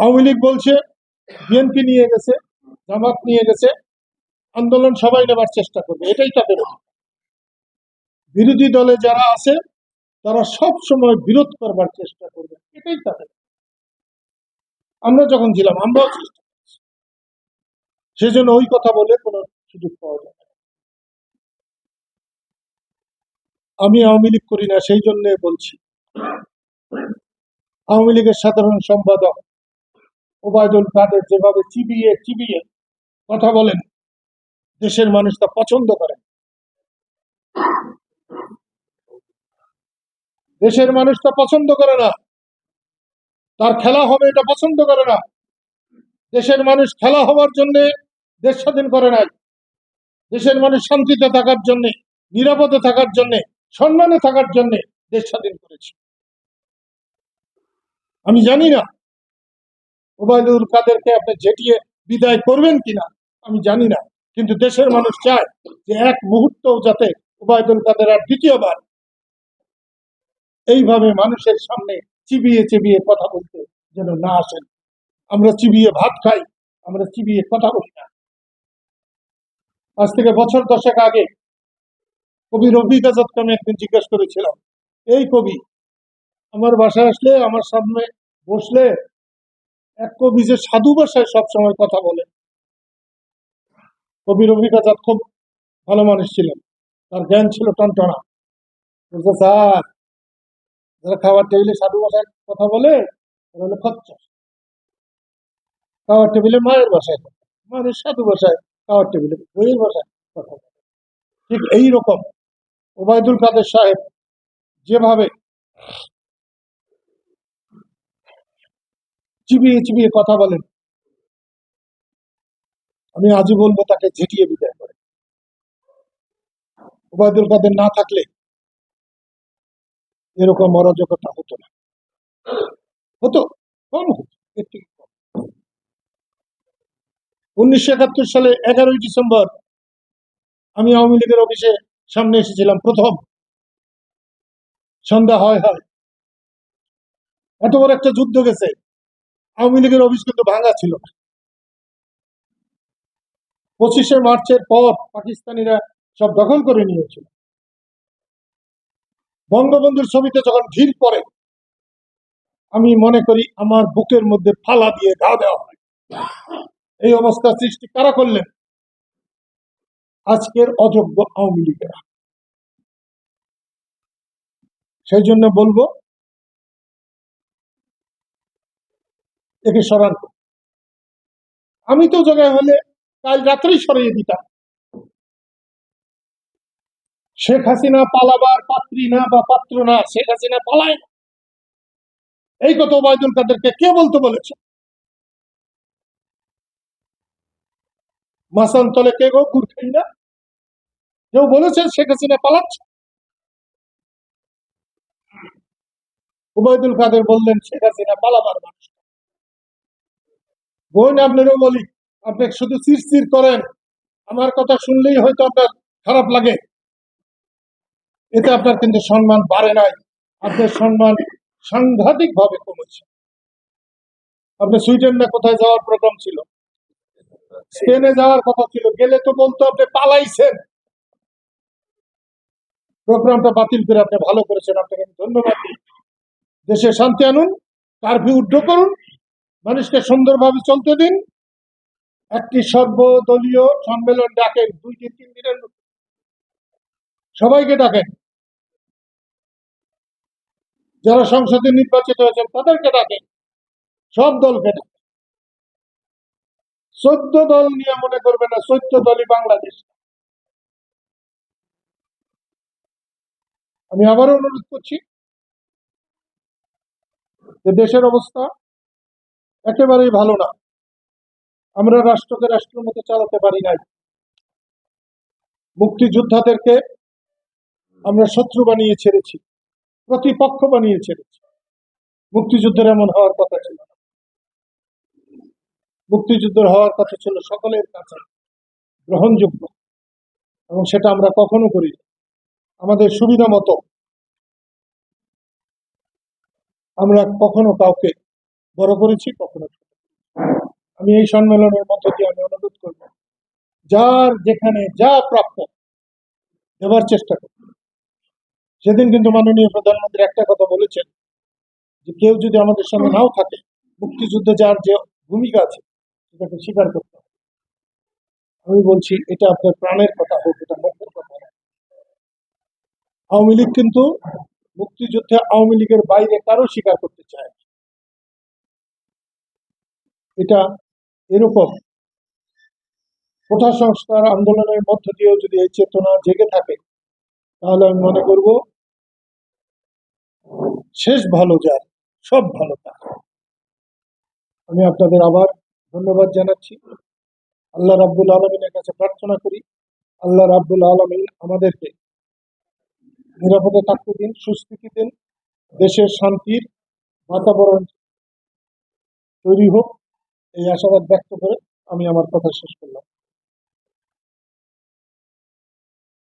আওয়ামী লীগ বলছে বিএনপি নিয়ে গেছে, জামাত নিয়ে গেছে, আন্দোলন সবাই নেবার চেষ্টা করবে, এটাই তাদের বিরোধী দলে যারা আছে, তারা সব সময় বিরোধ করবার চেষ্টা করবে, এটাই তাদের আমরা যখন ছিলাম, আমরাও চেষ্টা করেছি। সেজন্য ওই কথা বলে কোনো সুযোগ পাওয়া যায়। আমি আওয়ামী লীগ করি না, সেই জন্য বলছি। আওয়ামী লীগের সাধারণ সম্পাদক ওবায়দুল কাদের যেভাবে চিবিয়ে চিবিয়ে কথা বলেন, দেশের মানুষ তা পছন্দ করে। দেশের মানুষ তা পছন্দ করে না। তার খেলা হবে এটা পছন্দ করে না। দেশের মানুষ খেলা হওয়ার জন্য দেশ স্বাধীন করে নাই। দেশের মানুষ শান্তিতে থাকার জন্য, নিরাপদে থাকার জন্য, সম্মানে থাকার জন্য দেশ স্বাধীন করেছে। আমি জানি না ওবায়দুল কাদেরকে আপনি ঝেটিয়ে বিদায় করবেন কিনা, আমি জানি না। কিন্তু দেশের মানুষ চায় যে এক মুহূর্ত যাতে ওবায়দুল কাদের আর দ্বিতীয়বার এইভাবে মানুষের সামনে চিবিয়ে চিবিয়ে কথা বলতে যেন না আসেন আমরা চিবিয়ে ভাত খাই, আমরা চিবিয়ে কথা বলি না। আজ থেকে বছর দশেক আগে কবি রবি আজাদকে আমি একদিন জিজ্ঞেস করেছিলাম, এই কবি, আমার বাসায় আসলে, আমার সামনে বসলে এক কবি যে সাধু ভাষায় সবসময় কথা বলে। কবি রফিক আজাদ খুব ভালো মানুষ ছিলেন। তার জ্ঞান ছিল টনটনা। বলছে, স্যার, যারা খাবার টেবিলে সাধু ভাষায় কথা বলে, তারা হলো খচ্চর। খাবার টেবিলে মায়ের ভাষায় কথা মায়ের সাধু ভাষায় খাবার টেবিলে বইয়ের ভাষায় কথা বলে। ঠিক এই রকম ওবায়দুল কাদের সাহেব যেভাবে চিবিয়ে চিবিয়ে কথা বলেন। আমি আজই বলব তাকে ঝেঁটিয়ে বিদায় করে ওবায়দুল কাদের না থাকলে এরকম অরাজকতা হতো না। হতো, কম হতো উনিশশো একাত্তর সালে এগারোই ডিসেম্বর আমি আওয়ামী লীগের অফিসে সামনে এসেছিলাম, প্রথম। সন্ধ্যা হয় হয়। এত বড় একটা যুদ্ধ গেছে। আওয়ামী লীগের অফিস কিন্তু ভাঙা ছিল। পঁচিশে মার্চের পর পাকিস্তানিরা সব দখল করে নিয়েছিল। বঙ্গবন্ধুর ছবিতে যখন ঢিল পড়ে, আমি মনে করি আমার বুকের মধ্যে ফালা দিয়ে ঘা দেওয়া হয়। এই অবস্থা সৃষ্টি কারা করলেন? আজকের অযোগ্য আওয়ামী লীগেরা। সেই জন্য বলব একে সরান। আমি তো জায়গায় হলে কাল রাত্রেই সরিয়ে দিতাম। শেখ হাসিনা পালাবার পাত্রী না বা পাত্র না, শেখ হাসিনা পালায় না। এই কথা ওবায়দুল কাদেরকে কে বলতে বলেছে? মাসান্তলে কে গো? গুরখাই না কেউ বলেছে শেখ হাসিনা পালাচ্ছে? ওবায়দুল কাদের বললেন, শেখ হাসিনা পালাবার মানুষ। বোন আপনারও বলি, আপনি শুধু চিরচির করেন, আমার কথা শুনলেই হয়তো আপনার খারাপ লাগে। এতে আপনার কিন্তু সম্মান বাড়ে নাই। আপনার সম্মান সাংঘাতিক ভাবে কমেছে। আপনি সুইডেন কোথায় যাওয়ার প্রোগ্রাম ছিল? স্পেনে যাওয়ার কথা ছিল, গেলে তো বলতো আপনি পালাইছেন। প্রোগ্রামটা বাতিল করে আপনি ভালো করেছেন, আপনাকে ধন্যবাদ দিই। দেশে শান্তি আনুন, কারফিউ উড্ড করুন মানুষকে সুন্দরভাবে চলতে দিন। একটি সর্বদলীয় সম্মেলন ডাকেন দুই দিন তিন দিনের সবাইকে ডাকেন। যারা সংসদে নির্বাচিত হয়েছেন, তাদেরকে ডাকেন। সব দলকে ডাকেন। চোদ্দ দল নিয়ে মনে করবে না, চোদ্দ দলই বাংলাদেশ। আমি আবারও অনুরোধ করছি যে দেশের অবস্থা একেবারেই ভালো না। আমরা রাষ্ট্রকে রাষ্ট্রের মতো চালাতে পারি নাই। মুক্তিযোদ্ধাদেরকে আমরা শত্রু বানিয়ে ছেড়েছি, প্রতিপক্ষ বানিয়ে ছেড়েছি। মুক্তিযুদ্ধের এমন হওয়ার কথা ছিল মুক্তিযুদ্ধের হওয়ার কথা ছিল সকলের কাছে গ্রহণযোগ্য, এবং সেটা আমরা কখনো করি। আমাদের সুবিধা মতো আমরা কখনো কাউকে বড় করেছি, কখনো আমি এই সম্মেলনের মধ্য দিয়ে আমি অনুরোধ করব, যার যেখানে যা প্রাপ্য দেওয়ার চেষ্টা করব সেদিন কিন্তু মাননীয় প্রধানমন্ত্রী একটা কথা বলেছেন যে, কেউ যদি আমাদের সঙ্গে নাও থাকে, মুক্তিযুদ্ধে যার যে ভূমিকা আছে, সেটাকে স্বীকার করতে হবে। আমি বলছি, এটা আপনার প্রাণের কথা হোক, এটা মুখের কথা আওয়ামী লীগ কিন্তু মুক্তিযুদ্ধে আওয়ামী লীগের বাইরে কারও স্বীকার করতে চায়। এটা এরকম। কোঠা সংস্কার আন্দোলনের মধ্য দিয়েও যদি এই চেতনা জেগে থাকে, তাহলে আমি মনে করব শেষ ভালো যার, সব ভালো তার। আমি আপনাদের আবার ধন্যবাদ জানাচ্ছি। আল্লাহ রাব্বুল আলমিনের কাছে প্রার্থনা করি, আল্লাহ রাব্বুল আলমিন আমাদেরকে নিরাপদে থাকতে দিন, সুস্থিতি দিন, দেশের শান্তির বাতাবরণ তৈরি হোক। এই আশাবাদ ব্যক্ত করে আমি আমার কথা শেষ করলাম।